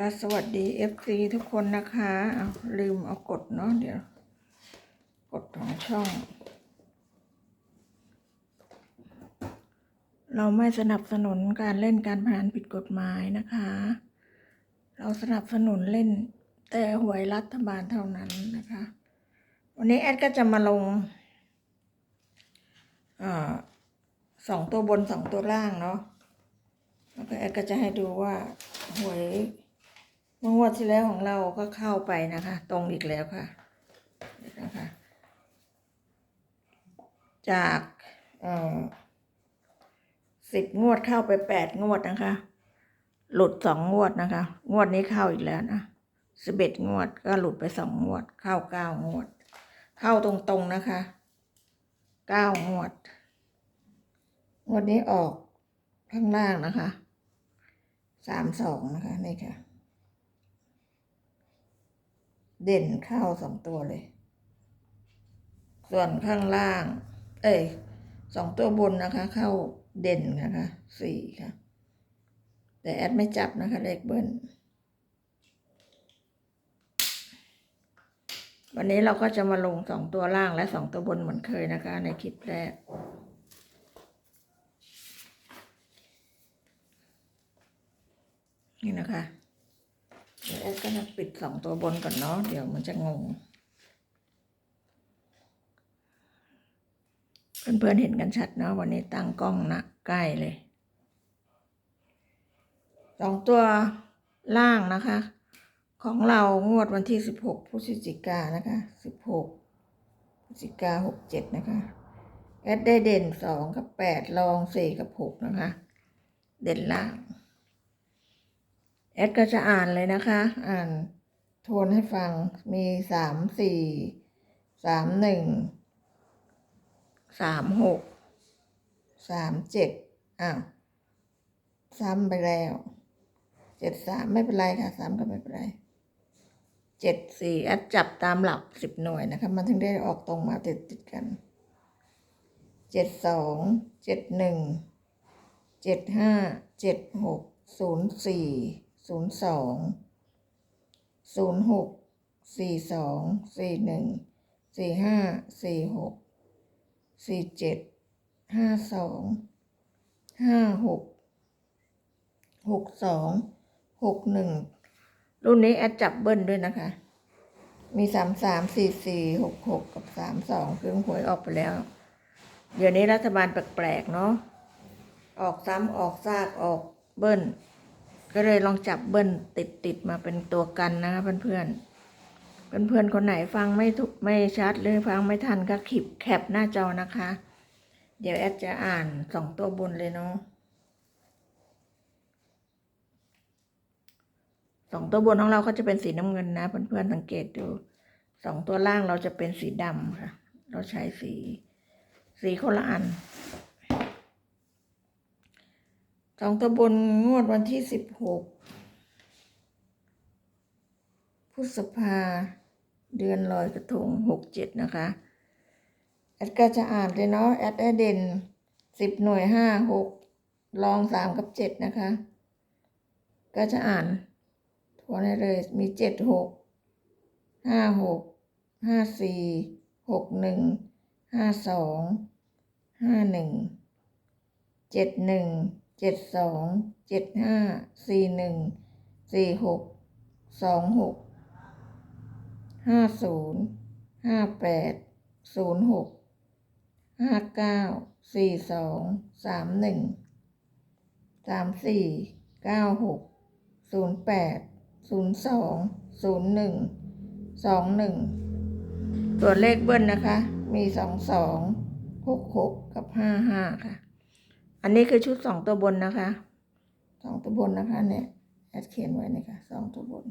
ก็สวัสดี FC ทุกคนนะคะเอาลืมเอากดเนาะเดี๋ยว กดของช่อง เราไม่สนับสนุนการเล่นการพนันผิดกฎหมายนะคะ เราสนับสนุนเล่นแต่หวยรัฐบาลเท่านั้นนะคะ วันนี้แอดก็จะมาลงอสองตัวบนสองตัวล่างเนาะแล้วก็แอดก็จะให้ดูว่าหวย เมื่องวดที่แล้วของเราก็เข้าไปนะคะ ตรงอีกแล้วค่ะนะคะ จากสิบงวดเข้าไปแปดงวดนะคะ หลุดสองงวดนะคะ งวดนี้เข้าอีกแล้วนะสิบเอ็ดงวดก็หลุดไปสองงวด เข้าเก้างวด เข้าตรงๆนะคะเก้างวด งวดนี้ออกข้างล่างนะคะสามสองนะคะนี่ค่ะ เด่นเข้าสองตัวเลย ส่วนข้างล่าง เอ้ยสองตัวบนนะคะ เข้าเด่นนะคะสี่ค่ะ แต่แอดไม่จับนะคะเลขเบิ้ลวันนี้เราก็จะมาลงสองตัวล่างและสองตัวบนเหมือนเคยนะคะ ในคลิปแรก นี่นะคะ เดี๋ยวแอดก็จะปิดสองตัวบนก่อนเนาะเดี๋ยวมันจะงง เพื่อนๆเห็นกันชัดเนาะวันนี้ตั้งกล้องนะใกล้เลยสองตัวล่างนะคะ ของเรางวดวันที่สิบหกพฤศจิกานนะคะสิบหกพฤศจิกาหกเจ็ดนะคะแอดได้เด่นสองกับแปดรองสี่กับหกนะคะ เด่นล่าง แอดก็จะอ่านเลยนะคะ อ่านทวนให้ฟังมีสามสี่สามหนึ่งสามหกสามเจ็ดอ้าวซ้ำไปแล้วเจ็ดสามไม่เป็นไรค่ะซ้ำก็ไม่เป็นไรเจ็ดสี่แอดจับตามหลักสิบหน่วยนะคะ มันถึงได้ออกตรงมาติดติดกันเจ็ดสองเจ็ดหนึ่งเจ็ดห้าเจ็ดหกศูนย์สี่ ศูนย์สองศูนย์หกสี่สองสี่หนึ่งสี่ห้าสี่หกสี่เจ็ดห้าสองห้าหกหกสองหกหนึ่งรุ่นนี้แอดจับเบิ้ลด้วยนะคะ มีสามสามสี่สี่หกหกกับสามสองคือหวยออกไปแล้ว เดี๋ยวนี้รัฐบาลแปลกๆเนาะออกซ้ำออกซากออกเบิ้ล ก็เลยลองจับเบิ้ลติดติดๆมาเป็นตัวกันนะคะเพื่อนๆเพื่อนๆคนไหนฟังไม่ถูกไม่ชัดหรือฟังไม่ทันก็ขิบแคปหน้าจอนะคะ เดี๋ยวแอดจะอ่านสองตัวบนเลยเนาะสองตัวบนของเราก็จะเป็นสีน้ำเงินนะ เพื่อนๆสังเกตดูสองตัวล่างเราจะเป็นสีดำค่ะ เราใช้สี สีคนละอัน สองตัวบนงวดวันที่สิบหกพฤษภาเดือนลอยกระทงหกเจ็ดนะคะ แอดก็จะอ่านเลยเนาะแอดได้เด่นสิบหน่วยห้าหกลองสามกับเจ็ดนะคะ ก็จะอ่านทวนให้เลยมีเจ็ดหกห้าหกห้าสี่หกหนึ่งห้าสองห้าหนึ่งเจ็ดหนึ่ง เจ็ดสองเจ็ดห้าสี่หนึ่งสี่หกสองหกห้าศูนย์ห้าแปดศูนย์หกห้าเก้าสี่สองสามหนึ่งสามสี่เก้าหกศูนย์แปดศูนย์สองศูนย์หนึ่งสองหนึ่งตัวเลขเบิ้ลนะคะ มีสองสองหกหกกับห้าห้าค่ะ อันนี้คือชุดสองตัวบนนะคะสองตัวบนนะคะ เนี่ยแอดเขียนไว้นะคะสองตัวบน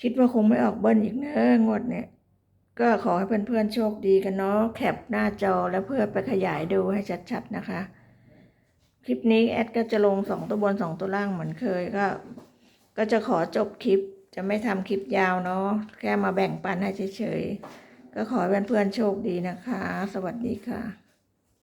คิดว่าคงไม่ออกเบิ้ลอีกเนอะงวดเนี่ย ก็ขอให้เพื่อนๆโชคดีกันเนาะแคปหน้าจอแล้วเพื่อไปขยายดูให้ชัดๆนะคะ คลิปนี้แอดก็จะลงสองตัวบนสองตัวล่างเหมือนเคยก็ ก็จะขอจบคลิปจะไม่ทำคลิปยาวเนาะแค่มาแบ่งปันให้เฉยๆก็ขอให้เพื่อนๆโชคดีนะคะ สวัสดีค่ะ